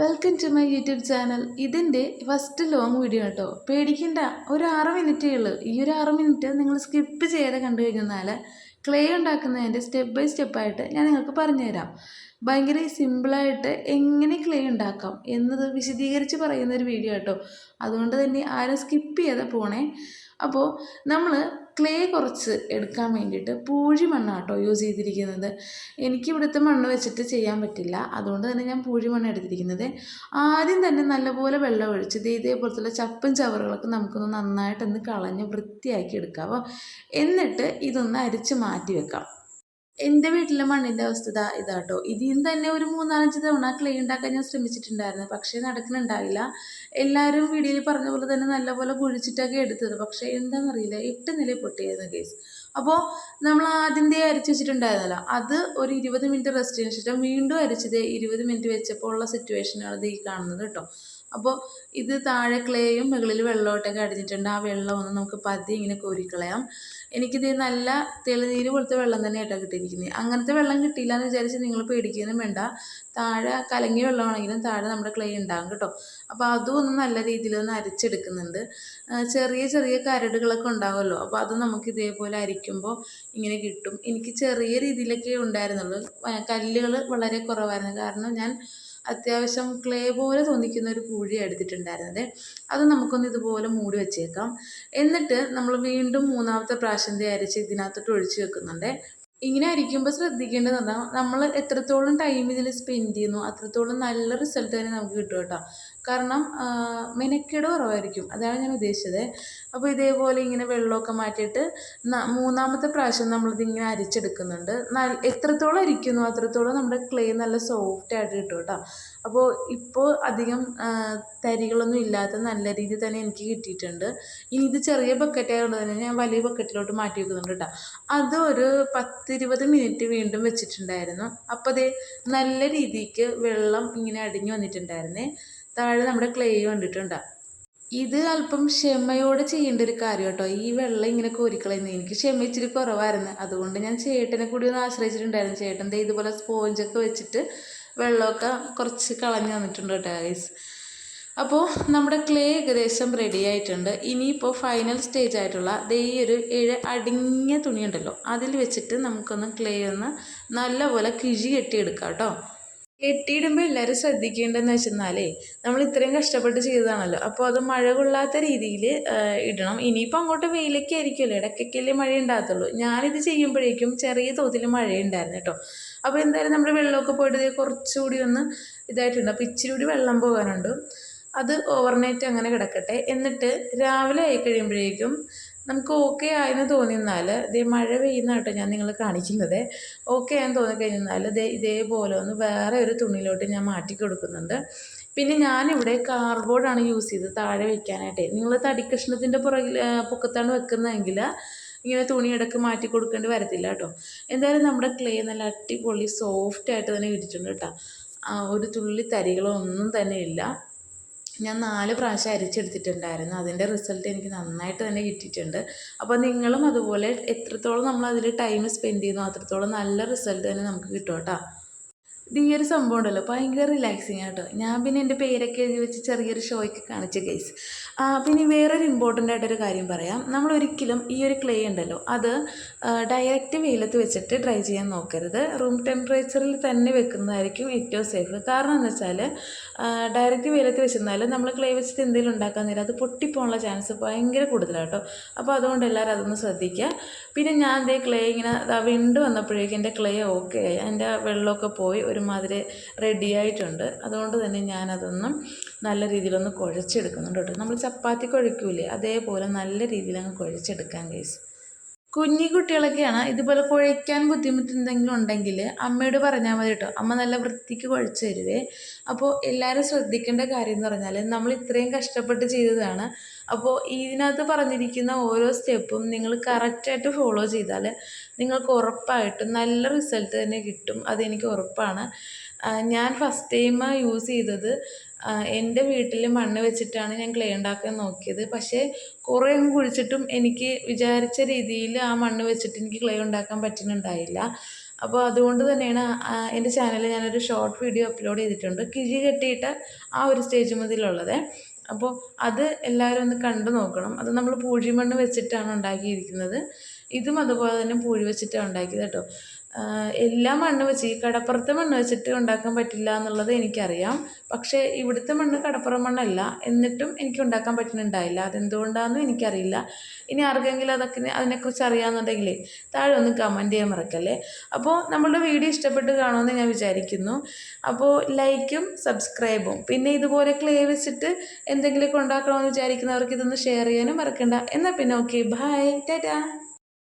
Welcome to my YouTube channel ഇതിന്റെ first long video കേട്ടോ പേടിക്കണ്ട. ഒരു ആറ് മിനിറ്റേ ഉള്ളൂ. ഈ ഒരു ആറ് മിനിറ്റ് നിങ്ങൾ സ്കിപ്പ് ചെയ്ത് കണ്ടു കഴിഞ്ഞാൽ ക്ലേ ഉണ്ടാക്കുന്നതിന്റെ സ്റ്റെപ്പ് ബൈ സ്റ്റെപ്പായിട്ട് ഞാൻ നിങ്ങൾക്ക് പറഞ്ഞുതരാം. ഭയങ്കര സിമ്പിളായിട്ട് എങ്ങനെ ക്ലേ ഉണ്ടാക്കാം എന്നത് വിശദീകരിച്ച് പറയുന്ന ഒരു വീഡിയോ കേട്ടോ അതുകൊണ്ട് തന്നെ ആരും സ്കിപ്പ് ചെയ്ത് പോണേ. അപ്പോൾ നമ്മൾ ക്ലേ കുറച്ച് എടുക്കാൻ വേണ്ടിയിട്ട് പൂഴി മണ്ണാണ് കേട്ടോ യൂസ് ചെയ്തിരിക്കുന്നത്. എനിക്ക് ഇവിടുത്തെ മണ്ണ് വെച്ചിട്ട് ചെയ്യാൻ പറ്റില്ല. അതുകൊണ്ട് തന്നെ ഞാൻ പൂഴി മണ്ണ് എടുത്തിരിക്കുന്നത്. ആദ്യം തന്നെ നല്ലപോലെ വെള്ളം ഒഴിച്ച് ഇതേപോലത്തുള്ള ചപ്പും ചവറുകളൊക്കെ നമുക്കൊന്ന് നന്നായിട്ടൊന്ന് കളഞ്ഞ് വൃത്തിയാക്കി എടുക്കാം. അപ്പോൾ എന്നിട്ട് ഇതൊന്ന് അരിച്ച് മാറ്റി വെക്കാം. എന്റെ വീട്ടിലെ മണ്ണിന്റെ അവസ്ഥ ഇതാ ഇതാട്ടോ. ഇതിൽ നിന്ന് തന്നെ ഒരു മൂന്നാലഞ്ച് തവണ ക്ലേ ഉണ്ടാക്കാൻ ഞാൻ ശ്രമിച്ചിട്ടുണ്ടായിരുന്നു. പക്ഷേ നടക്കുന്നുണ്ടായില്ല. എല്ലാവരും വീഡിയോയിൽ പറഞ്ഞ പോലെ തന്നെ നല്ലപോലെ കുഴിച്ചിട്ടൊക്കെ എടുത്തത്. പക്ഷേ എന്താണെന്നറിയില്ല എട്ട് നില പൊട്ടിയായിരുന്നു കേസ് അപ്പോൾ നമ്മൾ ആദ്യത്തെ അരച്ച് വെച്ചിട്ടുണ്ടായിരുന്നല്ലോ. അത് ഒരു ഇരുപത് മിനിറ്റ് റെസ്റ്റിന് ശേഷം വീണ്ടും അരച്ചത് ഇരുപത് മിനിറ്റ് വെച്ചപ്പോൾ ഉള്ള സിറ്റുവേഷനാണ് ഈ കാണുന്നത് കേട്ടോ. അപ്പോൾ ഇത് താഴെ ക്ലേയും മുകളിൽ വെള്ളമൊട്ടൊക്കെ അടിഞ്ഞിട്ടുണ്ട്. ആ വെള്ളം ഒന്ന് നമുക്ക് പതി ഇങ്ങനെ കോരിക്കളയാം. എനിക്കിത് നല്ല തെളിനീര് പോലത്തെ വെള്ളം തന്നെ ആയിട്ടാണ് കിട്ടിയിരിക്കുന്നത് അങ്ങനത്തെ വെള്ളം കിട്ടിയില്ല എന്ന് വിചാരിച്ച് നിങ്ങൾ പേടിക്കുകയൊന്നും വേണ്ട. താഴെ കലങ്ങിയ വെള്ളമാണെങ്കിലും താഴെ നമ്മുടെ ക്ലേ ഉണ്ടാകും കേട്ടോ. അപ്പോൾ അതും ഒന്ന് നല്ല രീതിയിൽ ഒന്ന് അരിച്ചെടുക്കുന്നുണ്ട്. ചെറിയ ചെറിയ കരടുകളൊക്കെ ഉണ്ടാകുമല്ലോ അപ്പോൾ അത് നമുക്ക് ഇതേപോലെ അരിക്കുമ്പോൾ ഇങ്ങനെ കിട്ടും. എനിക്ക് ചെറിയ രീതിയിലൊക്കെ ഉണ്ടായിരുന്നുള്ളൂ. കല്ലുകൾ വളരെ കുറവായിരുന്നു. കാരണം ഞാൻ അത്യാവശ്യം ക്ലേ പോലെ തോന്നിക്കുന്ന ഒരു പൂഴി എടുത്തിട്ടുണ്ടായിരുന്നത്. അത് നമുക്കൊന്ന് ഇതുപോലെ മൂടി വെച്ചേക്കാം. എന്നിട്ട് നമ്മൾ വീണ്ടും മൂന്നാമത്തെ പ്രാവശ്യം അരിച്ച് ഇതിനകത്തോട്ട് ഒഴിച്ച് വെക്കുന്നുണ്ട്. ഇങ്ങനെ അരിക്കുമ്പോൾ ശ്രദ്ധിക്കേണ്ടത് പറഞ്ഞാൽ നമ്മൾ എത്രത്തോളം ടൈം ഇതിൽ സ്പെൻഡ് ചെയ്യുന്നു അത്രത്തോളം നല്ല റിസൾട്ട് തന്നെ നമുക്ക് കിട്ടും കേട്ടോ. കാരണം മെനക്കേട് കുറവായിരിക്കും. അതാണ് ഞാൻ ഉദ്ദേശിച്ചത്. അപ്പോൾ ഇതേപോലെ ഇങ്ങനെ വെള്ളമൊക്കെ മാറ്റിയിട്ട് മൂന്നാമത്തെ പ്രാവശ്യം നമ്മളിതിങ്ങനെ അരിച്ചെടുക്കുന്നുണ്ട്. എത്രത്തോളം അരിക്കുന്നു അത്രത്തോളം നമ്മുടെ ക്ലേ നല്ല സോഫ്റ്റ് ആയിട്ട് കിട്ടും കേട്ടോ. അപ്പോൾ ഇപ്പോൾ അധികം തരികളൊന്നും ഇല്ലാത്ത നല്ല രീതിയിൽ തന്നെ എനിക്ക് കിട്ടിയിട്ടുണ്ട്. ഇനി ഇത് ചെറിയ ബക്കറ്റ് ആയതുകൊണ്ട് തന്നെ ഞാൻ വലിയ ബക്കറ്റിലോട്ട് മാറ്റി വെക്കുന്നുണ്ട് കേട്ടോ അത് ഒരു പത്തിരുപത് മിനിറ്റ് വീണ്ടും വെച്ചിട്ടുണ്ടായിരുന്നു. അപ്പോൾ അതേ നല്ല രീതിക്ക് വെള്ളം ഇങ്ങനെ അടിഞ്ഞു വന്നിട്ടുണ്ടായിരുന്നേ. താഴെ നമ്മുടെ ക്ലേ കണ്ടിട്ടുണ്ട്? ഇത് അല്പം ക്ഷമയോടെ ചെയ്യേണ്ട ഒരു കാര്യം കേട്ടോ ഈ വെള്ളം ഇങ്ങനെ കോരിക്കളയുന്നത് എനിക്ക് ക്ഷമ ഇച്ചിരി കുറവായിരുന്നു. അതുകൊണ്ട് ഞാൻ ചേട്ടനെ കൂടി ഒന്ന് ആശ്രയിച്ചിട്ടുണ്ടായിരുന്നു. ചേട്ടന്റെ ഇതുപോലെ സ്പോഞ്ചൊക്കെ വെച്ചിട്ട് വെള്ളമൊക്കെ കുറച്ച് കളഞ്ഞു തന്നിട്ടുണ്ട് കേട്ടോ ഗൈസ് അപ്പോൾ നമ്മുടെ ക്ലേ ഏകദേശം റെഡി ആയിട്ടുണ്ട്. ഇനിയിപ്പോൾ ഫൈനൽ സ്റ്റേജ് ആയിട്ടുള്ള ദേ ഈ ഒരു ഏഴ് അടിഞ്ഞ തുണി ഉണ്ടല്ലോ അതിൽ വെച്ചിട്ട് നമുക്കൊന്ന് ക്ലേ ഒന്ന് നല്ലപോലെ കിഴി കെട്ടിയെടുക്കാം കേട്ടോ. കെട്ടിയിടുമ്പോൾ എല്ലാവരും ശ്രദ്ധിക്കേണ്ടതെന്ന് വെച്ചെന്നാലേ നമ്മൾ ഇത്രയും കഷ്ടപ്പെട്ട് ചെയ്തതാണല്ലോ. അപ്പോൾ അത് മഴ കൊള്ളാത്ത രീതിയിൽ ഇടണം. ഇനിയിപ്പോൾ അങ്ങോട്ട് വെയിലൊക്കെ ആയിരിക്കുമല്ലോ. ഇടയ്ക്കൊക്കെയല്ലേ മഴ ഉണ്ടാകത്തുള്ളൂ. ഞാനിത് ചെയ്യുമ്പോഴേക്കും ചെറിയ തോതിൽ മഴയുണ്ടായിരുന്നു കേട്ടോ. അപ്പോൾ എന്തായാലും നമ്മൾ വെള്ളമൊക്കെ പോയിട്ട് കുറച്ചുകൂടി ഒന്ന് ഇതായിട്ടുണ്ട്. അപ്പോൾ ഇച്ചിരി കൂടി വെള്ളം പോകാനുണ്ട്. അത് ഓവർനൈറ്റ് അങ്ങനെ കിടക്കട്ടെ. എന്നിട്ട് രാവിലെ ആയി കഴിയുമ്പോഴേക്കും നമുക്ക് ഓക്കെ ആയെന്ന് തോന്നിയെന്നാൽ ഇതേ മഴ പെയ്യുന്ന കേട്ടോ ഞാൻ നിങ്ങളെ കാണിക്കുന്നത് ഓക്കെ ആയെന്ന് തോന്നിക്കഴിഞ്ഞാൽ ഇതേ ഇതേപോലെ ഒന്ന് വേറെ ഒരു തുണിയിലോട്ട് ഞാൻ മാറ്റി കൊടുക്കുന്നുണ്ട്. പിന്നെ ഞാനിവിടെ കാർഡ്ബോർഡാണ് യൂസ് ചെയ്ത് താഴെ വയ്ക്കാനായിട്ട് നിങ്ങൾ തടിക്കഷ്ണത്തിന്റെ പുറകിൽ പൊക്കത്താണ് വെക്കുന്നതെങ്കിൽ ഇങ്ങനെ തുണി ഇടയ്ക്ക് മാറ്റി കൊടുക്കേണ്ടി വരത്തില്ല കേട്ടോ. എന്തായാലും നമ്മുടെ ക്ലേ നല്ല അടിപൊളി സോഫ്റ്റ് ആയിട്ട് തന്നെ കിട്ടിയിട്ടുണ്ട് കേട്ടോ. ഒരു തുള്ളി തരികളോ ഒന്നും തന്നെ ഇല്ല. ഞാൻ നാല് പ്രാവശ്യം അരിച്ചെടുത്തിട്ടുണ്ടായിരുന്നു. അതിന്റെ റിസൾട്ട് എനിക്ക് നന്നായിട്ട് തന്നെ കിട്ടിയിട്ടുണ്ട്. അപ്പോൾ നിങ്ങളും അതുപോലെ എത്രത്തോളം നമ്മൾ അതിൽ ടൈം സ്പെൻഡ് ചെയ്യുന്നു അത്രത്തോളം നല്ല റിസൾട്ട് തന്നെ നമുക്ക് കിട്ടും കേട്ടോ. ഇത് ഈ ഒരു സംഭവം ഉണ്ടല്ലോ. ഭയങ്കര റിലാക്സിങ് ആട്ടോ. ഞാൻ പിന്നെ എന്റെ പേരൊക്കെ എഴുതി വെച്ച് ചെറിയൊരു ഷോയ്ക്ക് കാണിച്ച കേസ് പിന്നെ വേറൊരു ഇമ്പോർട്ടന്റ് ആയിട്ടൊരു കാര്യം പറയാം. നമ്മൾ ഒരിക്കലും ഈ ഒരു ക്ലേ ഉണ്ടല്ലോ അത് ഡയറക്റ്റ് വെയിലത്ത് വെച്ചിട്ട് ഡ്രൈ ചെയ്യാൻ നോക്കരുത്. റൂം ടെമ്പറേച്ചറിൽ തന്നെ വെക്കുന്നതായിരിക്കും ഏറ്റവും സേഫ് കാരണം എന്ന് വെച്ചാൽ ഡയറക്റ്റ് വെയിലത്ത് വെച്ചിരുന്നാൽ നമ്മൾ ക്ലേ വെച്ചിട്ട് എന്തെങ്കിലും ഉണ്ടാക്കാൻ നേരം അത് പൊട്ടിപ്പോകാനുള്ള ചാൻസ് ഭയങ്കര കൂടുതലാണ് കേട്ടോ അപ്പോൾ അതുകൊണ്ട് എല്ലാവരും അതൊന്ന് ശ്രദ്ധിക്കുക. പിന്നെ ഞാൻ ദേ ക്ലേ ഇങ്ങനെ വിണ്ട് വന്നപ്പോഴേക്കും എന്റെ ക്ലേ ഓക്കെ ആയി. എന്റെ വെള്ളമൊക്കെ പോയി. ഒരു ഒരുമാതിരി റെഡി ആയിട്ടുണ്ട്. അതുകൊണ്ട് തന്നെ ഞാനതൊന്നും നല്ല രീതിയിലൊന്ന് കുഴച്ചെടുക്കുന്നുണ്ട് കേട്ടോ. നമ്മൾ ചപ്പാത്തി കുഴയ്ക്കൂലേ അതേപോലെ നല്ല രീതിയിലങ്ങ് കുഴച്ചെടുക്കാൻ കേസ് കുഞ്ഞി കുട്ടികളൊക്കെയാണ് ഇതുപോലെ കുഴയ്ക്കാൻ ബുദ്ധിമുട്ട് എന്തെങ്കിലും ഉണ്ടെങ്കിൽ അമ്മയോട് പറഞ്ഞാൽ മതി കേട്ടോ. അമ്മ നല്ല വൃത്തിക്ക് കുഴച്ച് തരുവേ. അപ്പോൾ എല്ലാവരും ശ്രദ്ധിക്കേണ്ട കാര്യം എന്ന് പറഞ്ഞാൽ നമ്മൾ ഇത്രയും കഷ്ടപ്പെട്ട് ചെയ്തതാണ്. അപ്പോൾ ഇതിനകത്ത് പറഞ്ഞിരിക്കുന്ന ഓരോ സ്റ്റെപ്പും നിങ്ങൾ കറക്റ്റായിട്ട് ഫോളോ ചെയ്താൽ നിങ്ങൾക്ക് ഉറപ്പായിട്ടും നല്ല റിസൾട്ട് തന്നെ കിട്ടും. അതെനിക്ക് ഉറപ്പാണ്. ഞാൻ ഫസ്റ്റ് ടൈം യൂസ് ചെയ്തത് എന്റെ വീട്ടിൽ മണ്ണ് വെച്ചിട്ടാണ് ഞാൻ ക്ലേ ഉണ്ടാക്കാൻ നോക്കിയത്. പക്ഷേ കുറേ അങ്ങ് കുഴിച്ചിട്ടും എനിക്ക് വിചാരിച്ച രീതിയിൽ ആ മണ്ണ് വെച്ചിട്ട് എനിക്ക് ക്ലേ ഉണ്ടാക്കാൻ പറ്റുന്നുണ്ടായില്ല. അപ്പോൾ അതുകൊണ്ട് തന്നെയാണ് എന്റെ ചാനലിൽ ഞാനൊരു ഷോർട്ട് വീഡിയോ അപ്ലോഡ് ചെയ്തിട്ടുണ്ട്. കിഴി കെട്ടിയിട്ട് ആ ഒരു സ്റ്റേജ് മുതലുള്ളത്. അപ്പോൾ അത് എല്ലാവരും ഒന്ന് കണ്ടു നോക്കണം. അത് നമ്മൾ പൂഴിമണ്ണ് വെച്ചിട്ടാണ് ഉണ്ടാക്കിയിരിക്കുന്നത്. ഇതും അതുപോലെ തന്നെ പൂഴി വെച്ചിട്ടാണ് ഉണ്ടാക്കിയത് കേട്ടോ. എല്ലാ മണ്ണ് വെച്ച് ഈ കടപ്പുറത്തെ മണ്ണ് വെച്ചിട്ട് ഉണ്ടാക്കാൻ പറ്റില്ല എന്നുള്ളത് എനിക്കറിയാം. പക്ഷേ ഇവിടുത്തെ മണ്ണ് കടപ്പുറം മണ്ണല്ല. എന്നിട്ടും എനിക്ക് ഉണ്ടാക്കാൻ പറ്റുന്നുണ്ടായില്ല. അതെന്തുകൊണ്ടാണെന്നും എനിക്കറിയില്ല. ഇനി ആർക്കെങ്കിലും അതൊക്കെ അതിനെക്കുറിച്ച് അറിയാമെന്നുണ്ടെങ്കിൽ താഴെ ഒന്ന് കമന്റ് ചെയ്യാൻ മറക്കല്ലേ? അപ്പോൾ നമ്മളുടെ വീഡിയോ ഇഷ്ടപ്പെട്ട് കാണുമെന്ന് ഞാൻ വിചാരിക്കുന്നു. അപ്പോൾ ലൈക്കും സബ്സ്ക്രൈബും പിന്നെ ഇതുപോലെ ക്ലേ വെച്ചിട്ട് എന്തെങ്കിലുമൊക്കെ ഉണ്ടാക്കണമെന്ന് വിചാരിക്കുന്നവർക്ക് ഇതൊന്ന് ഷെയർ ചെയ്യാനും മറക്കണ്ട. എന്നാൽ പിന്നെ ഓക്കെ ബൈ ടാറ്റാ